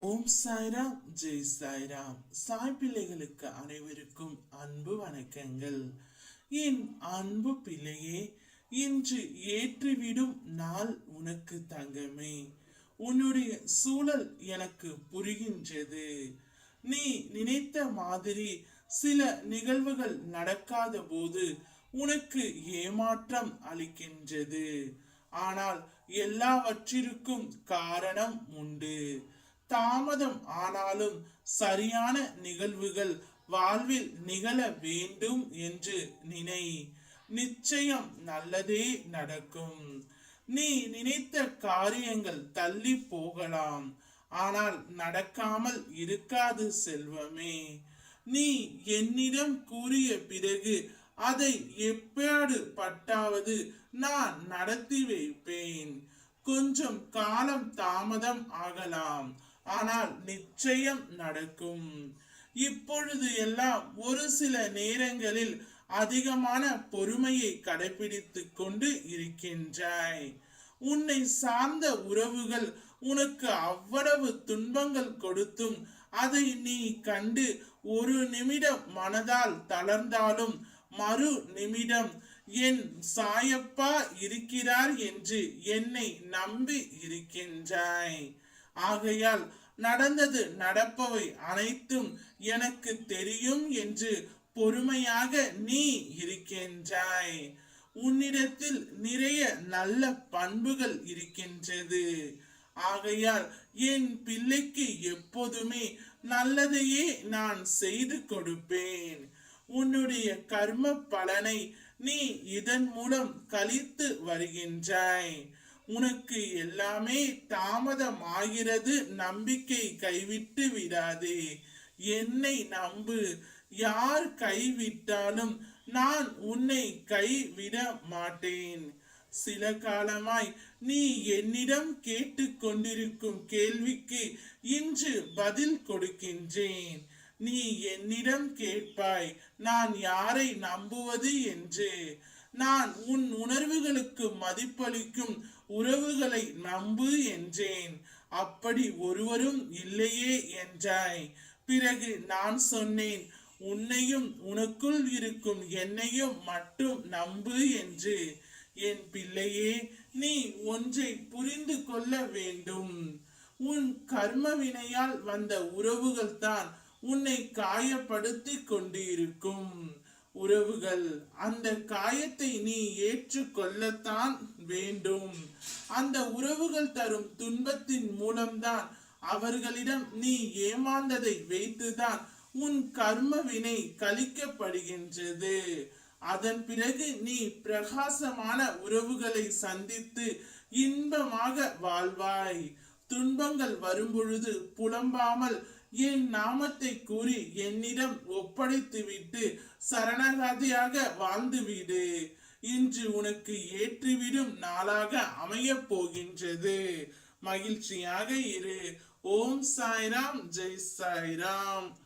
ஓம் சாய்ராம் ஜெய் சாய்ராம். சாய் பிள்ளைகளுக்கு அனைவருக்கும் அன்பு வணக்கங்கள். என் அன்பு பிள்ளையே இன்று ஏற்றிவிடும் நாள் உனக்கு தங்கமே. உன்னுடைய சூழல் எனக்கு புரிகின்றது. நீ நினைத்த மாதிரி சில நிகழ்வுகள் நடக்காத போது உனக்கு ஏமாற்றம் அளிக்கின்றது. ஆனால் எல்லாவற்றிற்கும் காரணம் உண்டு. தாமதம். ஆனாலும் சரியான நிகழ்வுகள் வாழ்வில் நிகழ வேண்டும் என்று நினை. நிச்சயம் நல்லதே நடக்கும். நீ நினைத்த காரியங்கள் தள்ளி போகலாம். ஆனால் நடக்காமல் இருக்காது செல்வமே. நீ என்னிடம் கூறிய பிறகு அதை எப்பாடு பட்டாவது நான் நடத்தி வைப்பேன். கொஞ்சம் காலம் தாமதம் ஆகலாம். ஆனால் நிச்சயம் நடக்கும். இப்பொழுது எல்லாம் ஒரு சில நேரங்களில் அதிகமான பொறுமையை கடைபிடித்து கொண்டு இருக்கின்றாய். உன்னை சார்ந்த உறவுகள் உனக்கு அவ்வளவு துன்பங்கள் கொடுத்தும் அதை நீ கண்டு ஒரு நிமிடம் மனதால் தளர்ந்தாலும் மறு நிமிடம் என் சாயப்பா இருக்கிறார் என்று என்னை நம்பி இருக்கின்றாய். ஆகையால் நடந்தது நடப்பவை அனைத்தும் எனக்கு தெரியும் என்று பொறுமையாக நீ இருக்கின்றாய். உன்னிடத்தில் நிறைய நல்ல பண்புகள் இருக்கின்றது. ஆகையால் என் பிள்ளைக்கு எப்போதுமே நல்லதையே நான் செய்து கொடுப்பேன். உன்னுடைய கர்ம பலனை நீ இதன் மூலம் கழித்து வருகின்றாய். உனக்கு எல்லாமே தாமதமாகிறது நம்பிக்கை கைவிட்டு விடாதே. என்னை நம்பு. யார் கைவிட்டாலும் நான் உன்னை கைவிட மாட்டேன். சில காலமாய் நீ என்னிடம் கேட்டுக்கொண்டிருக்கும் கேள்விக்கு இன்று பதில் கொடுக்கின்றேன். நீ என்னிடம் கேட்பாய் நான் யாரை நம்புவது என்று. நான் உன் உணர்வுகளுக்கு மதிப்பளிக்கும் உறவுகளை நம்பு என்றேன். அப்படி ஒருவரும் இல்லையே என்றாய். பிறகு நான் சொன்னேன் உன்னையும் உனக்குள் இருக்கும் என்னையும் மட்டும் நம்பு என்று. என் பிள்ளையே நீ ஒன்றை புரிந்து கொள்ள வேண்டும். உன் கர்ம வினையால் வந்த உறவுகள் தான் உன்னை காயப்படுத்தி கொண்டிருக்கும். உறவுகள். அந்த காயத்தை நீ ஏற்றுக்கொள்ளத்தான் வேண்டும். அந்த உறவுகள் தரும் துன்பத்தின் மூலம்தான் அவர்களிடம் நீ ஏமாந்ததை வைத்துதான் உன் கர்ம வினை கழிக்கப்படுகின்றது. அதன் பிறகு நீ பிரகாசமான உறவுகளை சந்தித்து இன்பமாக வாழ்வாய். துன்பங்கள் வரும்பொழுது புலம்பாமல் என் நாமத்தை கூறி என்னிடம் ஒப்படைத்துவிட்டு சரணகாதியாக வாழ்ந்துவிடு. இன்று உனக்கு ஏற்றிவிடும் நாளாக அமையப் போகின்றது. மகிழ்ச்சியாக இரு. ஓம் சாய்ராம் ஜெய் சாய்ராம்.